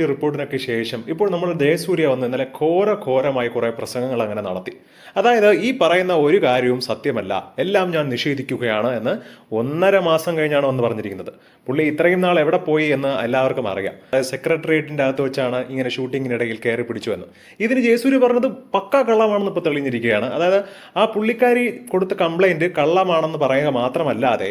ഈ റിപ്പോർട്ടിനൊക്കെ ശേഷം ഇപ്പോൾ നമ്മൾ ജയസൂര്യ വന്ന് ഇന്നലെ ഘോര ഘോരമായി കുറേ പ്രസംഗങ്ങൾ അങ്ങനെ നടത്തി. അതായത് ഈ പറയുന്ന ഒരു കാര്യവും സത്യമല്ല. എല്ലാം ഞാൻ നിഷേധിക്കുകയാണ് എന്ന് ഒന്നര മാസം കഴിഞ്ഞാണ് വന്ന് പറഞ്ഞിരിക്കുന്നത്. പുള്ളി ഇത്രയും നാൾ എവിടെ പോയി എന്ന് എല്ലാവർക്കും അറിയാം. അതായത് സെക്രട്ടേറിയറ്റിന്റെ അകത്ത് വെച്ചാണ് ഇങ്ങനെ ഷൂട്ടിങ്ങിനിടയിൽ കയറി പിടിച്ചു എന്ന്. ഇതിന് ജയസൂര്യ പറഞ്ഞത് പക്ക കള്ളമാണെന്ന് ഇപ്പോൾ തെളിഞ്ഞിരിക്കുകയാണ്. അതായത് ആ പുള്ളിക്കാരി കൊടുത്ത കംപ്ലൈന്റ് കള്ളമാണെന്ന് പറയുക മാത്രമല്ലാതെ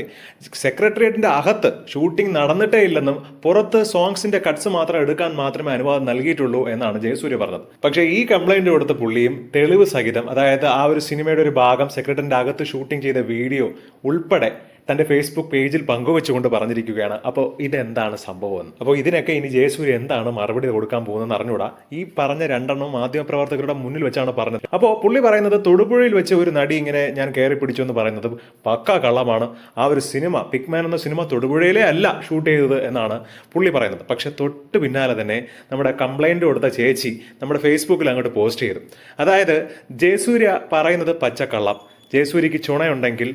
സെക്രട്ടേറിയറ്റിന്റെ അകത്ത് ഷൂട്ടിംഗ് നടന്നിട്ടേ ഇല്ലെന്നും പുറത്ത് സോങ്സിന്റെ കട്ട്സ് മാത്രം എടുക്കാൻ മാത്രമേ അനുവാദം നൽകിയിട്ടുള്ളൂ എന്നാണ് ജയസൂര്യ പറഞ്ഞത്. പക്ഷേ ഈ കംപ്ലൈന്റ് കൊടുത്ത പുള്ളിയും തെളിവ് സഹിതം അതായത് ആ ഒരു സിനിമയുടെ ഒരു ഭാഗം സെക്രട്ടറിന്റെ അകത്ത് ഷൂട്ടിംഗ് ചെയ്ത വീഡിയോ ഉൾപ്പെടെ തന്റെ ഫേസ്ബുക്ക് പേജിൽ പങ്കുവെച്ചുകൊണ്ട് പറഞ്ഞിരിക്കുകയാണ്. അപ്പോൾ ഇതെന്താണ് സംഭവം? അപ്പോൾ ഇതിനൊക്കെ ഇനി ജയസൂര്യ എന്താണ് മറുപടി കൊടുക്കാൻ പോകുന്നതെന്ന് അറിഞ്ഞൂടാ. ഈ പറഞ്ഞ രണ്ടെണ്ണം മാധ്യമപ്രവർത്തകരുടെ മുന്നിൽ വെച്ചാണ് പറഞ്ഞത്. അപ്പോൾ പുള്ളി പറയുന്നത് തൊടുപുഴയിൽ വെച്ച് ഒരു നടി ഇങ്ങനെ ഞാൻ കയറി പിടിച്ചു എന്ന് പറയുന്നത് പക്ക കള്ളമാണ്. ആ ഒരു സിനിമ പിക്മാൻ എന്ന സിനിമ തൊടുപുഴയിലേ അല്ല ഷൂട്ട് ചെയ്തത് എന്നാണ് പുള്ളി പറയുന്നത്. പക്ഷെ തൊട്ട് പിന്നാലെ തന്നെ നമ്മുടെ കംപ്ലൈന്റ് കൊടുത്ത ചേച്ചി നമ്മുടെ ഫേസ്ബുക്കിൽ അങ്ങോട്ട് പോസ്റ്റ് ചെയ്തു. അതായത് ജയസൂര്യ പറയുന്നത് പച്ചക്കള്ളം. ജയസൂര്യക്ക് ചുണയുണ്ടെങ്കിൽ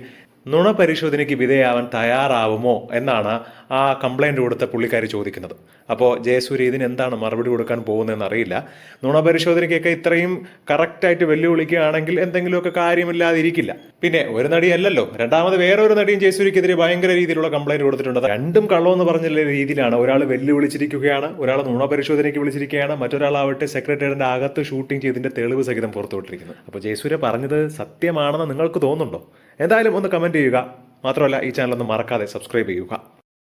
നുണ പരിശോധനയ്ക്ക് വിധേയാവാൻ തയ്യാറാവുമോ എന്നാണ് ആ കംപ്ലൈന്റ് കൊടുത്ത പുള്ളിക്കാരി ചോദിക്കുന്നത്. അപ്പോൾ ജയസൂര്യ ഇതിന് എന്താണ് മറുപടി കൊടുക്കാൻ പോകുന്നതെന്ന് അറിയില്ല. നുണ പരിശോധനയ്ക്കൊക്കെ ഇത്രയും കറക്റ്റായിട്ട് വെല്ലുവിളിക്കുകയാണെങ്കിൽ എന്തെങ്കിലുമൊക്കെ കാര്യമില്ലാതിരിക്കില്ല. പിന്നെ ഒരു നടിയല്ലല്ലോ. രണ്ടാമത് വേറൊരു നടിയും ജയസൂര്യക്കെതിരെ ഭയങ്കര രീതിയിലുള്ള കംപ്ലൈന്റ് കൊടുത്തിട്ടുണ്ട്. രണ്ടും കള്ളമെന്ന് പറഞ്ഞ രീതിയിലാണ് ഒരാൾ വെല്ലുവിളിച്ചിരിക്കുകയാണ് ഒരാൾ നുണ പരിശോധനയ്ക്ക് വിളിച്ചിരിക്കുകയാണ് മറ്റൊരാളാവട്ടെ സെക്രട്ടേറിയറിന്റെ അകത്ത് ഷൂട്ടിംഗ് ചെയ്തതിന്റെ തെളിവ് സഹിതം പുറത്തുവിട്ടിരിക്കുന്നത്. അപ്പോൾ ജയസൂര്യ പറഞ്ഞത് സത്യമാണെന്ന് നിങ്ങൾക്ക് തോന്നുന്നുണ്ടോ? എന്തായാലും ഒന്ന് കമന്റ് ചെയ്യുക. മാത്രമല്ല ഈ ചാനൽ ഒന്ന് മറക്കാതെ സബ്സ്ക്രൈബ് ചെയ്യുക.